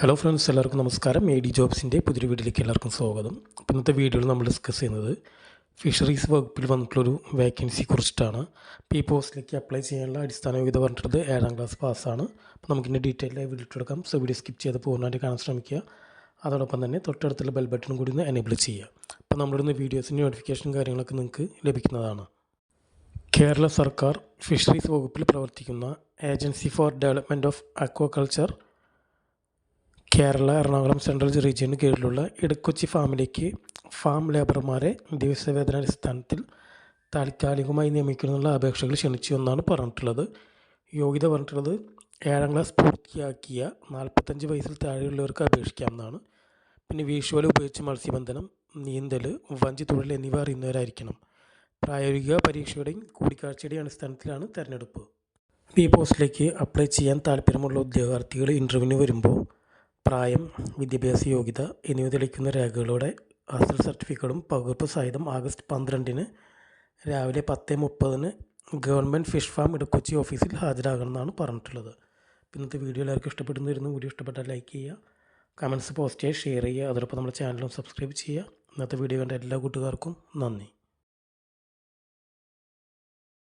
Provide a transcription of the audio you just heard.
Hello friends എല്ലാവർക്കും നമസ്കാരം. A D ജോബ്സിന്റെ പുതിയൊരു വീഡിയോയിലേക്ക് എല്ലാവർക്കും സ്വാഗതം. അപ്പോൾ ഇന്നത്തെ വീഡിയോയിൽ നമ്മൾ ഡിസ്കസ് ചെയ്യുന്നത് ഫിഷറീസ് വകുപ്പിൽ വന്നിട്ടുള്ളൊരു വേക്കൻസി കുറിച്ചിട്ടാണ്. അപ്പോൾ ഈ പോസ്റ്റിലേക്ക് അപ്ലൈ ചെയ്യാനുള്ള അടിസ്ഥാന യോഗ്യത പറഞ്ഞിട്ടുള്ളത് ഏഴാം ക്ലാസ് പാസ്സാണ് അപ്പോൾ നമുക്കിന്റെ ഡീറ്റെയിലായി വീഡിയോ എടുക്കാം. സോ വീഡിയോ സ്കിപ്പ് ചെയ്ത് പൂർണമായിട്ട് കാണാൻ ശ്രമിക്കുക. അതോടൊപ്പം തന്നെ തൊട്ടടുത്തുള്ള ബെൽ ബട്ടൺ കൂടി ഒന്ന് എനേബിൾ ചെയ്യുക. അപ്പോൾ നമ്മളിടുന്ന വീഡിയോസിന്റെ നോട്ടിഫിക്കേഷൻ കാര്യങ്ങളൊക്കെ നിങ്ങൾക്ക് ലഭിക്കുന്നതാണ്. കേരള സർക്കാർ ഫിഷറീസ് വകുപ്പിൽ പ്രവർത്തിക്കുന്ന agency for development of aquaculture Kerala Ernakulam central റീജിയന് കീഴിലുള്ള ഇടക്കൊച്ചി ഫാമിലേക്ക് ഫാം ലേബർമാരെ ദിവസവേതന അടിസ്ഥാനത്തിൽ താൽക്കാലികമായി നിയമിക്കുന്നതിനുള്ള അപേക്ഷകൾ ക്ഷണിച്ചു എന്നാണ് പറഞ്ഞിട്ടുള്ളത്. യോഗ്യത പറഞ്ഞിട്ടുള്ളത് ഏഴാം ക്ലാസ് പൂർത്തിയാക്കിയ നാൽപ്പത്തഞ്ച് വയസ്സിൽ താഴെയുള്ളവർക്ക് അപേക്ഷിക്കാം എന്നാണ് പിന്നെ വിഷ്വൽ ഉപയോഗിച്ച് മത്സ്യബന്ധനം നീന്തൽ വഞ്ചി തൊഴിൽ എന്നിവ അറിയുന്നവരായിരിക്കണം. പ്രായോഗിക പരീക്ഷയുടെയും കൂടിക്കാഴ്ചയുടെയും അടിസ്ഥാനത്തിലാണ് തിരഞ്ഞെടുപ്പ്. ഈ പോസ്റ്റിലേക്ക് അപ്ലൈ ചെയ്യാൻ താല്പര്യമുള്ള ഉദ്യോഗാർത്ഥികൾ ഇന്റർവ്യൂവിന് വരുമ്പോൾ പ്രായം വിദ്യാഭ്യാസ യോഗ്യത എന്നിവ തെളിയിക്കുന്ന രേഖകളോടെ അസൽ സർട്ടിഫിക്കറ്റും പകർപ്പ് സഹിതം ആഗസ്റ്റ് പന്ത്രണ്ടിന് രാവിലെ പത്ത് മുപ്പതിന് ഗവൺമെന്റ് ഫിഷ് ഫാം ഇടക്കൊച്ചി ഓഫീസിൽ ഹാജരാകണമെന്നാണ് പറഞ്ഞിട്ടുള്ളത്. ഇന്നത്തെ വീഡിയോ എല്ലാവർക്കും ഇഷ്ടപ്പെടുന്നു വരുന്നു വീഡിയോ ഇഷ്ടപ്പെട്ടാൽ ലൈക്ക് ചെയ്യുക കമൻസ് പോസ്റ്റ് ചെയ്യുക ഷെയർ ചെയ്യുക. അതോടൊപ്പം നമ്മുടെ ചാനലും സബ്സ്ക്രൈബ് ചെയ്യുക. ഇന്നത്തെ വീഡിയോ കണ്ട എല്ലാ കൂട്ടുകാർക്കും നന്ദി.